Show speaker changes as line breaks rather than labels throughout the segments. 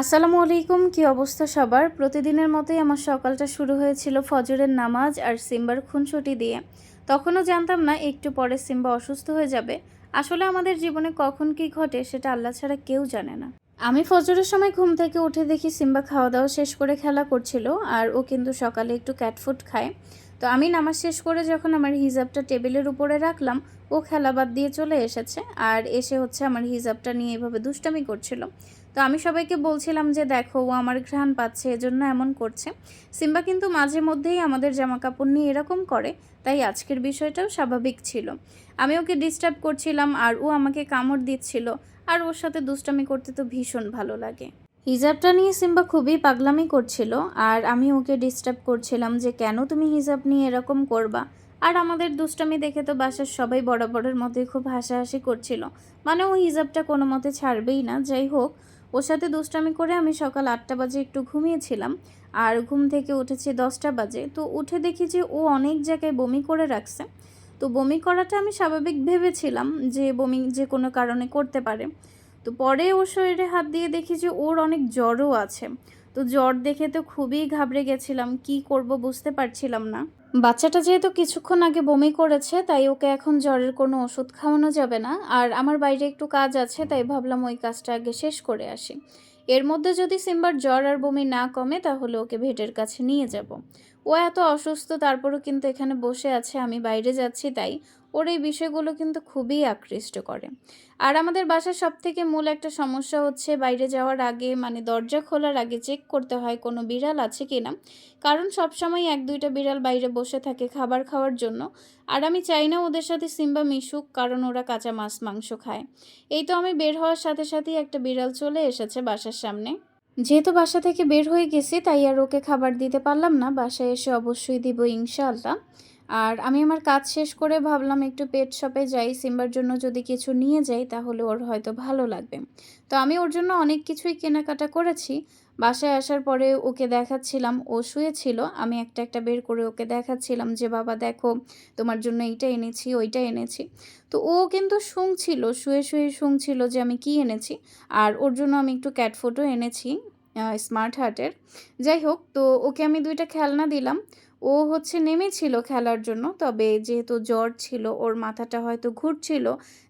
আসসালামু আলাইকুম, কি অবস্থা সবার? প্রতিদিনের মতোই আমার সকালটা শুরু হয়েছিল ফজরের নামাজ আর সিম্বার খুনসুটি দিয়ে। তখনও জানতাম না একটু পরে সিম্বা অসুস্থ হয়ে যাবে। আসলে আমাদের জীবনে কখন কি ঘটে সেটা আল্লাহ ছাড়া কেউ জানে না। আমি ফজরের সময় ঘুম থেকে উঠে দেখি সিম্বা খাওয়া দাওয়া শেষ করে খেলা করছিল আর ও কিন্তু সকালে একটু ক্যাটফুড খায়। তো আমি নামাজ শেষ করে যখন আমার হিজাবটা টেবিলের উপরে রাখলাম, ও খেলা বাদ দিয়ে চলে এসেছে আর এসে হচ্ছে আমার হিজাবটা নিয়ে এভাবে দুষ্টামি করছিল। তো আমি সবাইকে বলছিলাম যে দেখো, ও আমার ঘ্রাণ পাচ্ছে, এজন্য এমন করছে। সিম্বা কিন্তু মাঝে মধ্যেই আমাদের জামা কাপড় নিয়ে এরকম করে, তাই আজকের বিষয়টাও স্বাভাবিক ছিল। আমি ওকে ডিস্টার্ব করছিলাম আর ও আমাকে কামড় দিচ্ছিল, আর ওর সাথে দুষ্টামি করতে তো ভীষণ ভালো লাগে। হিজাবটা নিয়ে সিম্বা খুবই পাগলামি করছিল, আর আমি ওকে ডিস্টার্ব করছিলাম যে কেন তুমি হিজাব নিয়ে এরকম করবা? আর আমাদের দুষ্টামি দেখে তো বাসার সবাই বরাবরের মধ্যে খুব হাসাহাসি করছিল। মানে ও হিজাবটা কোনো মতে ছাড়বেই না, যাই হোক। ওর সাথে দুষ্টামি করে আমি সকাল আটটা বাজে একটু ঘুমিয়েছিলাম, আর ঘুম থেকে উঠেছি দশটা বাজে। তো উঠে দেখি যে ও অনেক জায়গায় বমি করে রাখছে। তো বমি করাটা আমি স্বাভাবিক ভেবেছিলাম যে বমি যে কোনো কারণে করতে পারে। তো পরে ওর শরীরে হাত দিয়ে দেখি যে ওর অনেক জ্বরও আছে। তো জ্বর দেখে তো খুবই ঘাবড়ে গেছিলাম, কি করব বুঝতে পারছিলাম না। বাচ্চাটা যেহেতু কিছুক্ষণ আগে বমি করেছে, তাই ওকে এখন জ্বরের কোনো ওষুধ খাওয়ানো যাবে না। আর আমার বাইরে একটু কাজ আছে, তাই ভাবলাম ওই কাজটা আগে শেষ করে আসি। এর মধ্যে যদি সিম্বার জ্বর আর বমি না কমে, তাহলে ওকে ভেটের কাছে নিয়ে যাব। ও এত অসুস্থ, তারপরও কিন্তু এখানে বসে আছে, আমি বাইরে যাচ্ছি, তাই ওর এই বিষয়গুলো কিন্তু খুবই আকৃষ্ট করে। আর আমাদের বাসার সব থেকে মূল একটা সমস্যা হচ্ছে বাইরে যাওয়ার আগে মানে দরজা খোলার আগে চেক করতে হয় কোনো বিড়াল আছে কি না কারণ সবসময় এক দুইটা বিড়াল বাইরে বসে থাকে খাবার খাওয়ার জন্য। আর আমি চাই না ওদের সাথে সিম্বা মিশুক, কারণ ওরা কাঁচা মাছ, মাংস খায়। এই তো আমি বের হওয়ার সাথে সাথেই একটা বিড়াল চলে এসেছে বাসার সামনে। যেহেতু বাসা থেকে বের হয়ে গেছি, তাই আর ওকে খাবার দিতে পারলাম না। বাসায় এসে অবশ্যই দিব ইনশাআল্লাহ। আর আমি আমার কাজ শেষ করে ভাবলাম একটু পেট শপে যাই, সিম্বার জন্য যদি কিছু নিয়ে যাই তাহলে ওর হয়তো ভালো লাগবে। তো আমি ওর জন্য অনেক কিছুই কেনাকাটা করেছি। বাসায় আসার পরে ওকে দেখাচ্ছিলাম, ও শুয়েছিল। আমি একটা একটা বের করে ওকে দেখাচ্ছিলাম যে, বাবা, দেখো, তোমার জন্য এইটা এনেছি, ওইটা এনেছি। তো ও কিন্তু শুংছিল শুয়ে শুয়ে শুংছিল যে আমি কি এনেছি। আর ওর জন্য আমি একটু ক্যাট ফটো এনেছি স্মার্ট হার্টের যাই হোক, তো ওকে আমি দুইটা খেলনা দিলাম। ও হচ্ছে নেমেছিল খেলার জন্য, তবে যেহেতু জ্বর ছিল, ওর মাথাটা হয়তো ঘুরছিল,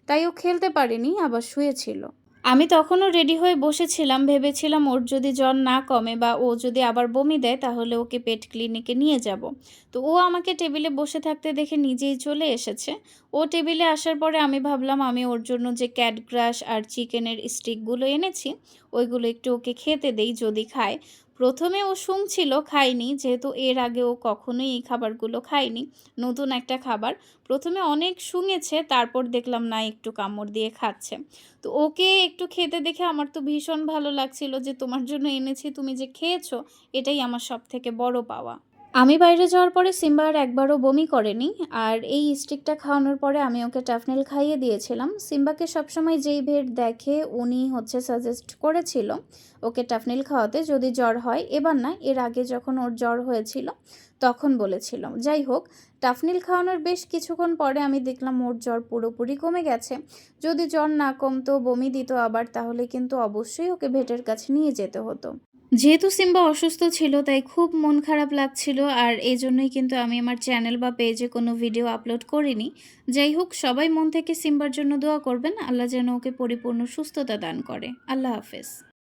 তাই ও খেলতে পারেনি, আবার শুয়েছিল। আমি তখনও রেডি হয়ে বসেছিলাম, ভেবেছিলাম ওর যদি জ্বর না কমে বা ও যদি আবার বমি দেয়, তাহলে ওকে পেট ক্লিনিকে নিয়ে যাব। তো ও আমাকে টেবিলে বসে থাকতে দেখে নিজেই চলে এসেছে। ও টেবিলে আসার পরে আমি ভাবলাম, আমি ওর জন্য যে ক্যাট গ্রাস আর চিকেনের স্টিকগুলো এনেছি, ওইগুলো একটু ওকে খেতে দেই, যদি খায়। প্রথমে ও শুনছিল খায়নি, যেহেতু এর আগে ও কখনোই এই খাবারগুলো খায়নি। নতুন একটা খাবার। প্রথমে অনেক শুঙেছে, তারপর দেখলাম না, একটু কামড় দিয়ে খাচ্ছে। তো ওকে একটু খেতে দেখে আমার তো ভীষণ ভালো লাগছিল যে, তোমার জন্য এনেছি, তুমি যে খেয়েছো, এটাই আমার সব থেকে বড় পাওয়া। আমি বাইরে যাওয়ার পরে সিম্বা আর একবারও বমি করেনি, আর এই স্টিকটা খাওয়ানোর পরে আমি ওকে টাফনেল খাইয়ে দিয়েছিলাম। সিম্বাকে সবসময় যেই ভেট দেখে উনি হচ্ছে সাজেস্ট করেছিল ওকে টাফনেল খাওয়াতে, যদি জ্বর হয়, এবার না, এর আগে যখন ওর জ্বর হয়েছিল তখন বলেছিল যাই হোক টাফনিল খাওয়ানোর বেশ কিছুক্ষণ পরে আমি দেখলাম ওর জ্বর পুরোপুরি কমে গেছে। যদি জ্বর না কমতো, বমি দিত আবার, তাহলে কিন্তু অবশ্যই ওকে ভেটের কাছে নিয়ে যেতে হতো। যেহেতু সিম্বা অসুস্থ ছিল, তাই খুব মন খারাপ লাগছিল আর এই জন্যই কিন্তু আমি আমার চ্যানেল বা পেজে কোনো ভিডিও আপলোড করিনি। যাই হোক, সবাই মন থেকে সিম্বার জন্য দোয়া করবেন। আল্লাহ যেন ওকে পরিপূর্ণ সুস্থতা দান করে। আল্লাহ হাফেজ।